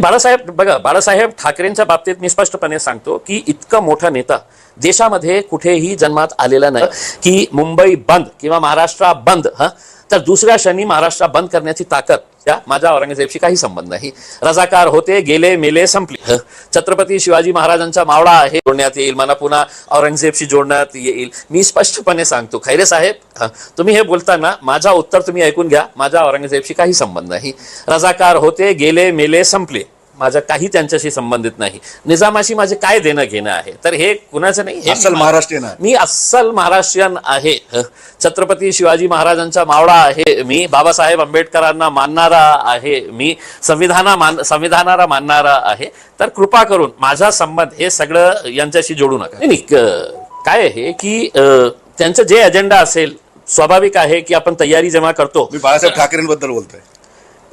बाळासाहेब बघा बाळासाहेब ठाकरेंच्या बाबतीत मी स्पष्टपणे सांगतो की इतका मोठा नेता देशामध्ये कुठेही जन्मात आलेला नाही. की मुंबई बंद किंवा महाराष्ट्र बंद हा? तर दुसऱ्या क्षणी महाराष्ट्र बंद करण्याची ताकद त्या माझ्या औरंगजेबशी काही संबंध नाही. रजाकार होते गेले मेले संपले. छत्रपती शिवाजी महाराजांचा मावळा आहे जोडण्यात येईल. मला पुन्हा औरंगजेबशी जोडण्यात येईल. मी स्पष्टपणे सांगतो. खैरे साहेब? तुम्ही हे बोलताना माझा उत्तर तुम्ही ऐकून घ्या. माझ्या औरंगजेबशी काही संबंध नाही. रजाकार होते गेले मेले संपले. माझा काही त्यांच्याशी संबंधित नाही. निजामाशी माझे काय देणं घेणं आहे? तर हे कुणाचं नाही हे अस्सल महाराष्ट्रीयन आहे. मी अस्सल महाराष्ट्रीयन आहे. छत्रपती शिवाजी महाराजांचा मावळा आहे मी. बाबासाहेब आंबेडकरांना मानणारा आहे मी. संविधाना मान संविधानाला मानणारा आहे. तर कृपा करून माझा संबंध हे सगळं यांच्याशी जोडू नका. नाही, नाही क- काय आहे की अं, त्यांचं जे अजेंडा असेल स्वाभाविक आहे की आपण तयारी जेव्हा करतो. मी बाळासाहेब ठाकरेंबद्दल बोलतोय.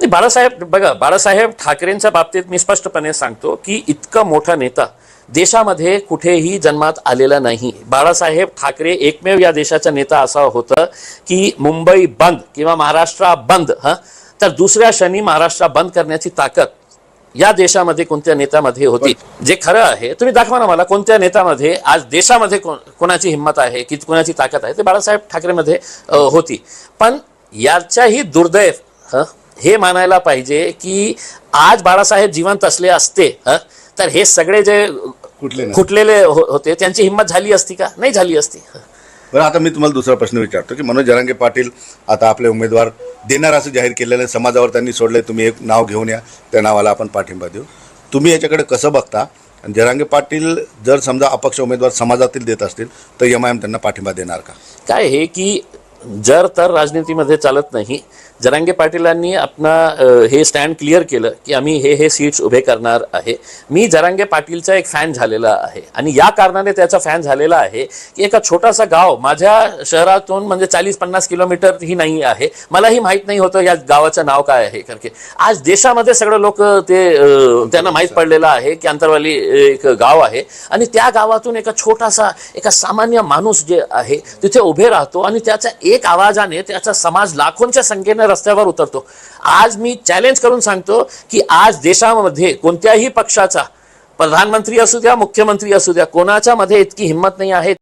बाळासाहेब बघा बाळासाहेब ठाकरेंच्या बाबतीत मी स्पष्टपणे सांगतो की इतका मोठा नेता देशामध्ये कुठेही जन्मात आलेला नाही. बाळासाहेब ठाकरे एकमेव या देशाचा नेता असा होता की मुंबई बंद किंवा महाराष्ट्र बंद हा? तर दुसऱ्या क्षणी महाराष्ट्र बंद करण्याची ताकद या देशामध्ये कोणत्या नेत्यामध्ये होती? जे खरं आहे तुम्ही दाखवा ना मला कोणत्या नेत्यामध्ये आज देशामध्ये कोणाची हिंमत आहे की कोणाची ताकद आहे? ते बाळासाहेब ठाकरेमध्ये होती. पण याच्याही दुर्दैव हं, मानायला पाहिजे की आज बाळासाहेब जिवंत असले असते तर हे सगळे जे कुठले. खुटलेले हो- होते त्यांची हिंमत झाली असती का? नाही झाली असती. बरं आता मी तुम्हाला दुसरा प्रश्न विचारतो की मनोज जरांगे पाटील आता आपले उमेदवार देणार असं जाहीर केलेलं आहे समाजावर त्यांनी सोडले तुम्ही एक नाव घेऊन या त्या नावाला आपण पाठिंबा देऊ. तुम्ही याच्याकडे कसं बघता? आणि जरांगे पाटील जर समजा अपक्ष उमेदवार समाजातील देत असतील तर एम आय एम त्यांना पाठिंबा देणार का? काय हे की जर तर राजनीतीमध्ये चालत नाही जरांगे पाटीलांनी आपणा हे स्टँड क्लिअर केलं की आम्ही हे हे सीट्स उभे करणार आहे. मी जरांगे पाटीलचा एक फॅन झालेला आहे. आणि या कारणाने त्याचा फॅन झालेला आहे की एका छोटासा गाव माझ्या शहरातून म्हणजे चाळीस पन्नास किलोमीटर ही नाही आहे. मलाही माहीत नाही होतं या गावाचं नाव काय आहे कारण आज देशामध्ये सगळं लोक ते त्यांना माहीत पडलेलं आहे की अंतरवाली एक गाव आहे. आणि त्या गावातून एका छोटासा एका सामान्य माणूस जे आहे तिथे उभे राहतो आणि त्याच्या एक आवाजाने त्याचा समाज लाखोंच्या संख्येने रस्त्यावर उतरतो. आज मी चॅलेंज करून सांगतो की आज देशामध्ये कोणत्याही पक्षाचा प्रधानमंत्री असू द्या मुख्यमंत्री असू द्या कोणाच्या मध्ये इतकी हिंमत नाही आहे.